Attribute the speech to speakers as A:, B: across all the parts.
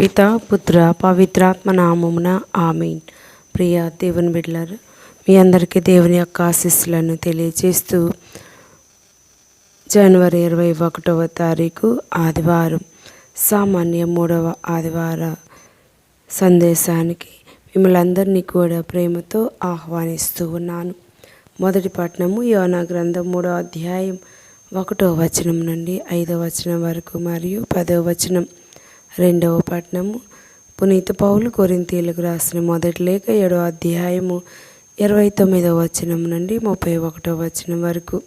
A: పిత పుత్ర పవిత్రాత్మ నామమున ఆమెన్. ప్రియ దేవుని బిడ్డలారు మీ అందరికీ దేవుని యొక్క ఆశీస్సులను తెలియజేస్తూ జనవరి ఇరవై ఒకటవ తారీఖు ఆదివారం సామాన్య మూడవ ఆదివార సందేశానికి మిమ్మల్ని అందరినీ కూడా ప్రేమతో ఆహ్వానిస్తూ ఉన్నాను. మొదటి పట్టణము యోనా గ్రంథం మూడో అధ్యాయం ఒకటో వచనం నుండి ఐదో వచనం వరకు మరియు పదో వచనం. రెండవ పట్టణము. పునీత పౌలు కొరింతీలకు రాసిన మొదటి లేఖ ఏడవ అధ్యాయము ఇరవై తొమ్మిదవ వచనం నుండి ముప్పై ఒకటో వచనం వరకు.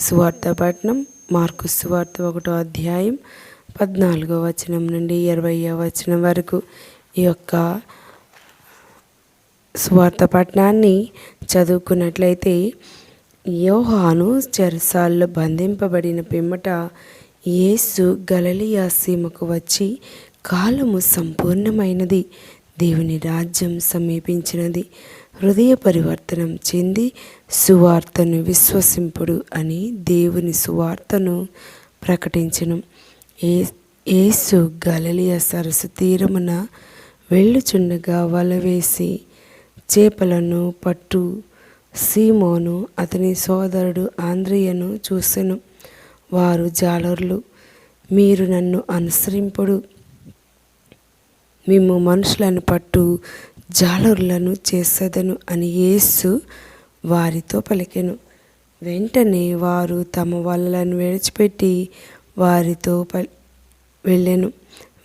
A: సువార్త పట్టణం మార్కు సువార్త ఒకటో అధ్యాయం పద్నాలుగో వచనం నుండి ఇరవయో వచనం వరకు. ఈ యొక్క సువార్త పట్టణాన్ని చదువుకున్నట్లయితే యోహాను చెరసాల్లో బంధింపబడిన పిమ్మట యేసు గలలియా సీమకు వచ్చి కాలము సంపూర్ణమైనది దేవుని రాజ్యం సమీపించినది హృదయ పరివర్తనం చెంది సువార్తను విశ్వసింపుడు అని దేవుని సువార్తను ప్రకటించను. ఏ యేసు గలలియ సరస్సు తీరమున వెళ్ళుచుండగా వల వేసి చేపలను పట్టు సీమోను అతని సోదరుడు ఆంద్రియను చూసెను. వారు జాలర్లు. మీరు నన్ను అనుసరింపుడు. మేము మనుషులను పట్టు జాలరులను చేసేదను అని యేసు వారితో పలికెను. వెంటనే వారు తమ వలలను విడిచిపెట్టి వారితో ప వెళ్ళెను.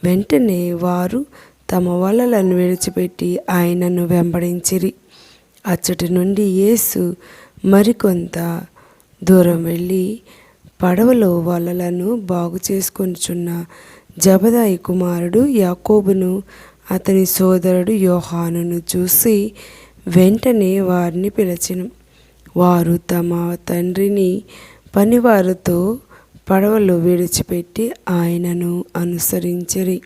A: వెంటనే వారు తమ వలలను విడిచిపెట్టి ఆయనను వెంబడించిరి. అచ్చటి నుండి యేసు మరికొంత దూరం వెళ్ళి పడవలో వలలను బాగు చేసుకొనిచున్న జబదాయి కుమారుడు యాకోబును అతని సోదరుడు యోహానును చూసి వెంటనే వారిని పిలిచిన. వారు తమ తండ్రిని పనివారితో పడవలో విడిచిపెట్టి ఆయనను అనుసరించిరి.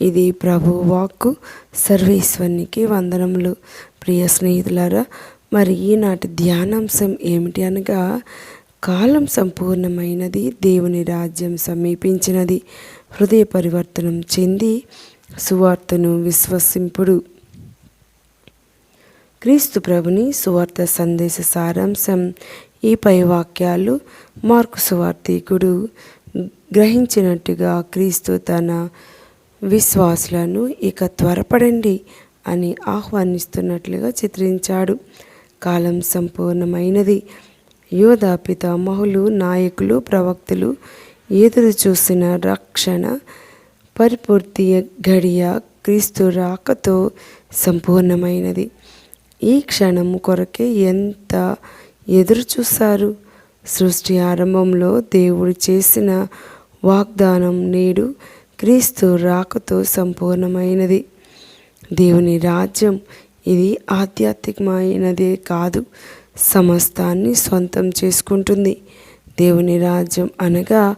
A: ఇది ప్రభు వాక్కు సర్వేశ్వరునికి వందనములు. ప్రియ స్నేహితులారా మరి ఈనాటి ధ్యానాంశం ఏమిటి అనగా కాలం సంపూర్ణమైనది దేవుని రాజ్యం సమీపించినది. హృదయ పరివర్తనం చెంది సువార్తను విశ్వసింపుడు. క్రీస్తు ప్రభుని సువార్త సందేశ సారాంశం ఈ పై వాక్యాలు మార్కు సువార్థికుడు గ్రహించినట్టుగా క్రీస్తు తన విశ్వాసులను ఇక త్వరపడండి అని ఆహ్వానిస్తున్నట్లుగా చిత్రించాడు. కాలం సంపూర్ణమైనది. యోధా పితామహులు నాయకులు ప్రవక్తలు ఎదురు చూసిన రక్షణ పరిపూర్తి ఘడియ క్రీస్తు రాకతో సంపూర్ణమైనది. ఈ క్షణం కొరకే ఎంత ఎదురు చూశారు? సృష్టి ఆరంభంలో దేవుడు చేసిన వాగ్దానం నేడు క్రీస్తు రాకతో సంపూర్ణమైనది. దేవుని రాజ్యం ఇది ఆధ్యాత్మికమైనదే కాదు. సమస్తాన్ని సొంతం చేసుకుంటుంది. దేవుని రాజ్యం అనగా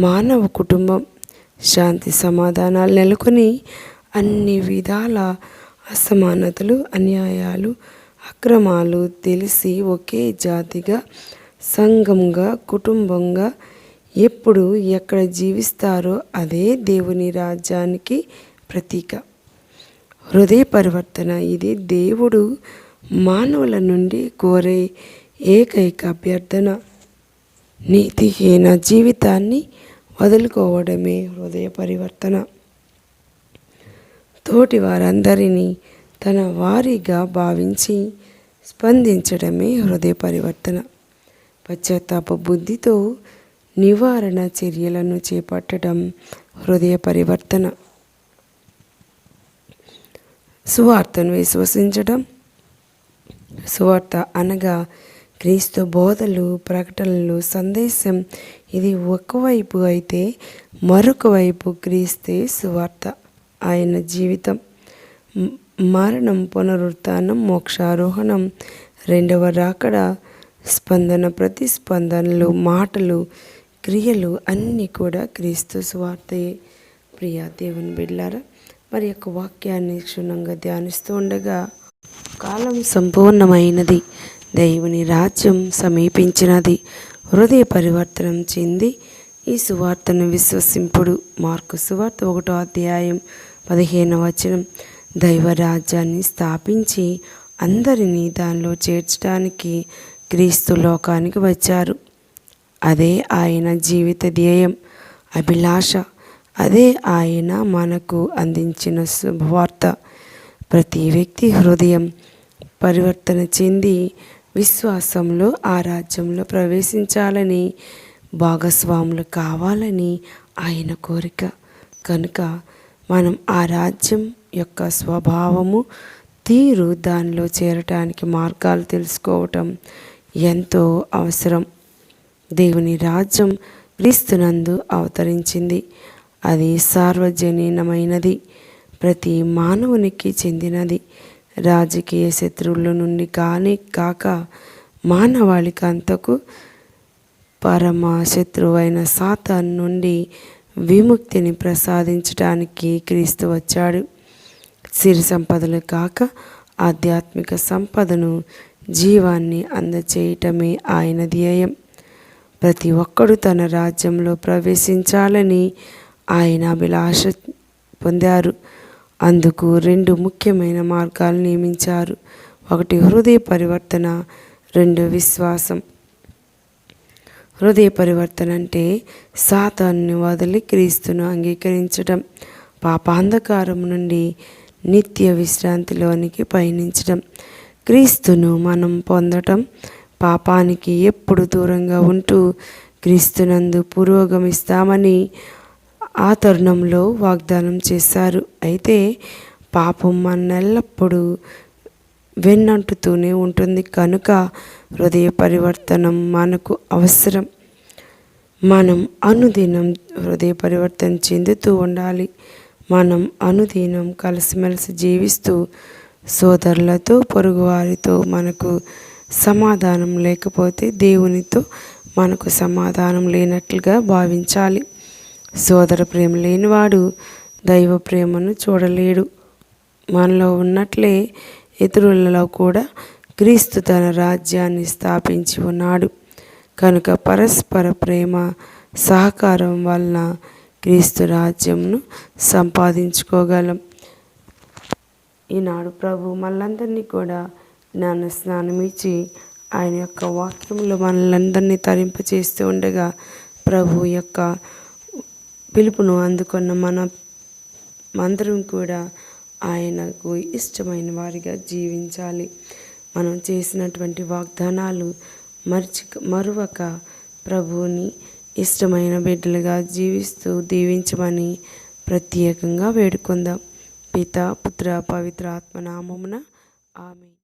A: మానవ కుటుంబం. శాంతి సమాధానాలు నెలకొని అన్ని విధాల అసమానతలు అన్యాయాలు అక్రమాలు తెలిసి ఒకే జాతిగా సంఘంగా కుటుంబంగా ఎప్పుడు ఎక్కడ జీవిస్తారో అదే దేవుని రాజ్యానికి ప్రతీక. హృదయ పరివర్తన ఇది దేవుడు మానవుల నుండి కోరే ఏకైక అభ్యర్థన నీతిహీన జీవితాన్ని వదులుకోవడమే హృదయ పరివర్తన తోటి వారందరినీ తన వారిగా భావించి స్పందించడమే హృదయ పరివర్తన పశ్చాత్తాప బుద్ధితో నివారణ చర్యలను చేపట్టడం హృదయ పరివర్తన సువార్తను విశ్వసించడం సువార్త అనగా క్రీస్తు బోధలు ప్రకటనలు సందేశం. ఇది ఒకవైపు అయితే మరొక వైపు క్రీస్తే సువార్త ఆయన జీవితం. మరణం పునరుత్నం మోక్షారోహణం. రెండవ రాకడ స్పందన ప్రతిస్పందనలు మాటలు క్రియలు అన్నీ కూడా క్రీస్తు సువార్తయే ప్రియా దేవుని బిడ్లారా మరి యొక్క వాక్యాన్ని క్షుణ్ణంగా ధ్యానిస్తూ ఉండగా కాలం సంపూర్ణమైనది. దేవుని రాజ్యం సమీపించినది. హృదయ పరివర్తనం చెంది ఈ సువార్తను విశ్వసింపుడు. మార్కు సువార్త ఒకటో అధ్యాయం పదిహేను వచనం. దైవరాజ్యాన్ని స్థాపించి అందరినీ దానిలో చేర్చడానికి క్రీస్తు లోకానికి వచ్చారు. అదే ఆయన జీవిత ధ్యేయం అభిలాష. అదే ఆయన మనకు అందించిన శుభవార్త. ప్రతి వ్యక్తి హృదయం పరివర్తన చెంది విశ్వాసంలో ఆ రాజ్యంలో ప్రవేశించాలని భాగస్వాములు కావాలని ఆయన కోరిక. కనుక మనం ఆ రాజ్యం యొక్క స్వభావము తీరు దానిలో చేరటానికి మార్గాలు తెలుసుకోవటం ఎంతో అవసరం. దేవుని రాజ్యం క్రీస్తునందు అవతరించింది. అది సార్వజనీనమైనది. ప్రతి మానవునికి చెందినది. రాజకీయ శత్రువుల నుండి కానీ కాక మానవాళికి అంతకు పరమ శత్రువైన సాతాన్ నుండి విముక్తిని ప్రసాదించడానికి క్రీస్తు వచ్చాడు. సిరి సంపదలు కాక ఆధ్యాత్మిక సంపదను జీవాన్ని అందచేయటమే ఆయన ధ్యేయం. ప్రతి ఒక్కడు తన రాజ్యంలో ప్రవేశించాలని ఆయన అభిలాష పొందారు. అందుకు రెండు ముఖ్యమైన మార్గాలు నియమించారు. ఒకటి హృదయ పరివర్తన రెండు విశ్వాసం. హృదయ పరివర్తన అంటే సాతాన్ని వదిలి క్రీస్తును అంగీకరించడం పాపాంధకారం నుండి నిత్య విశ్రాంతిలోనికి పయనించడం క్రీస్తును మనం పొందటం పాపానికి ఎప్పుడు దూరంగా ఉంటూ క్రీస్తునందు పురోగమిస్తామని ఆ తరుణంలో వాగ్దానం చేశారు. అయితే పాపం మనెల్లప్పుడూ వెన్నంటుతూనే ఉంటుంది. కనుక హృదయ పరివర్తనం మనకు అవసరం. మనం అనుదినం హృదయ పరివర్తన చెందుతూ ఉండాలి. మనం అనుదినం కలిసిమెలిసి జీవిస్తూ సోదరులతో పొరుగువారితో మనకు సమాధానం లేకపోతే దేవునితో మనకు సమాధానం లేనట్లుగా భావించాలి. సోదర ప్రేమ లేనివాడు దైవ ప్రేమను చూడలేడు. మనలో ఉన్నట్లే ఇతరులలో కూడా క్రీస్తు తన రాజ్యాన్ని స్థాపించి ఉన్నాడు. కనుక పరస్పర ప్రేమ సహకారం వలన క్రీస్తు రాజ్యంను సంపాదించుకోగలం. ఈనాడు ప్రభు మనందరినీ కూడా జ్ఞాన స్నానం ఇచ్చి ఆయన యొక్క వాక్యంలో మనలందరినీ తరింపచేస్తూ ఉండగా ప్రభు యొక్క పిలుపును అందుకున్న మన అందరం కూడా ఆయనకు ఇష్టమైన వారిగా జీవించాలి. మనం చేసినటువంటి వాగ్దానాలు మర్చి మరువక ప్రభువుని ఇష్టమైన బిడ్డలుగా జీవిస్తూ దీవించమని ప్రత్యేకంగా వేడుకుందాం. పిత పుత్ర పవిత్ర ఆత్మనామమున ఆమె